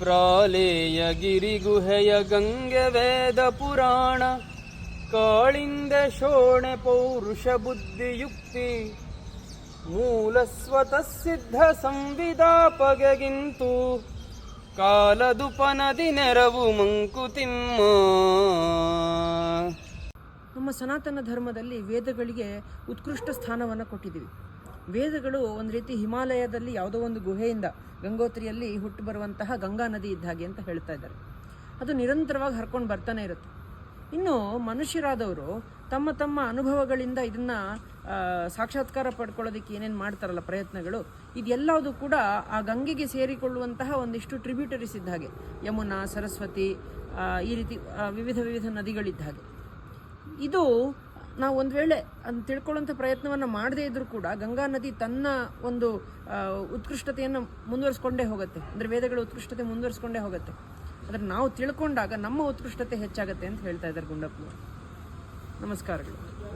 ಪ್ರಾಲೇಯ ಗಿರಿಗುಹೆಯ ಗಂಗೆ ವೇದ ಪುರಾಣ. ಕಾಳಿಂದ ಶೋಣೆ ಪೌರುಷ ಬುದ್ಧಿಯುಕ್ತಿ ಮೂಲ ಸ್ವತಃ ಸಿದ್ಧ ಸಂವಿದಾಪಗೆಗಿಂತೂ ಕಾಲದುಪನದಿ ನೆರವು ಮಂಕುತಿಮ್ಮ ನಮ್ಮ ಸನಾತನ ಧರ್ಮದಲ್ಲಿ ವೇದಗಳಿಗೆ ಉತ್ಕೃಷ್ಟ ಸ್ಥಾನವನ್ನು ಕೊಟ್ಟಿದ್ದೀವಿ. ವೇದಗಳು ಒಂದು ರೀತಿ ಹಿಮಾಲಯದಲ್ಲಿ ಯಾವುದೋ ಒಂದು ಗುಹೆಯಿಂದ ಗಂಗೋತ್ರಿಯಲ್ಲಿ ಹುಟ್ಟು ಬರುವಂತಹ ಗಂಗಾ ನದಿ ಇದ್ದ ಹಾಗೆ ಅಂತ ಹೇಳ್ತಾ ಇದ್ದಾರೆ. ಅದು ನಿರಂತರವಾಗಿ ಹರ್ಕೊಂಡು ಬರ್ತಾನೆ ಇರುತ್ತೆ. ಇನ್ನು ಮನುಷ್ಯರಾದವರು ತಮ್ಮ ತಮ್ಮ ಅನುಭವಗಳಿಂದ ಇದನ್ನ ಸಾಕ್ಷಾತ್ಕಾರ ಪಡ್ಕೊಳ್ಳೋದಕ್ಕೆ ಏನೇನು ಮಾಡ್ತಾರಲ್ಲ ಪ್ರಯತ್ನಗಳು ಇದೆಲ್ಲವೂ ಕೂಡ ಆ ಗಂಗೆಗೆ ಸೇರಿಕೊಳ್ಳುವಂತಹ ಒಂದಿಷ್ಟು ಟ್ರಿಬ್ಯೂಟರೀಸ್ ಇದ್ದ ಹಾಗೆ ಯಮುನಾ, ಸರಸ್ವತಿ ಈ ರೀತಿ ವಿವಿಧ ವಿವಿಧ ನದಿಗಳಿದ್ದ ಹಾಗೆ ಇದು ನಾವು ಒಂದು ವೇಳೆ ಅದನ್ನು ತಿಳ್ಕೊಳ್ಳೋಂಥ ಪ್ರಯತ್ನವನ್ನು ಮಾಡದೇ ಇದ್ರೂ ಕೂಡ ಗಂಗಾ ನದಿ ತನ್ನ ಒಂದು ಉತ್ಕೃಷ್ಟತೆಯನ್ನು ಮುಂದುವರಿಸ್ಕೊಂಡೇ ಹೋಗುತ್ತೆ. ಅಂದರೆ ವೇದಗಳ ಉತ್ಕೃಷ್ಟತೆ ಮುಂದುವರಿಸ್ಕೊಂಡೇ ಹೋಗುತ್ತೆ. ಆದರೆ ನಾವು ತಿಳ್ಕೊಂಡಾಗ ನಮ್ಮ ಉತ್ಕೃಷ್ಟತೆ ಹೆಚ್ಚಾಗುತ್ತೆ ಅಂತ ಹೇಳ್ತಾ ಇದ್ದಾರೆ ಗುಂಡಪ್ಪನವರು. ನಮಸ್ಕಾರಗಳು.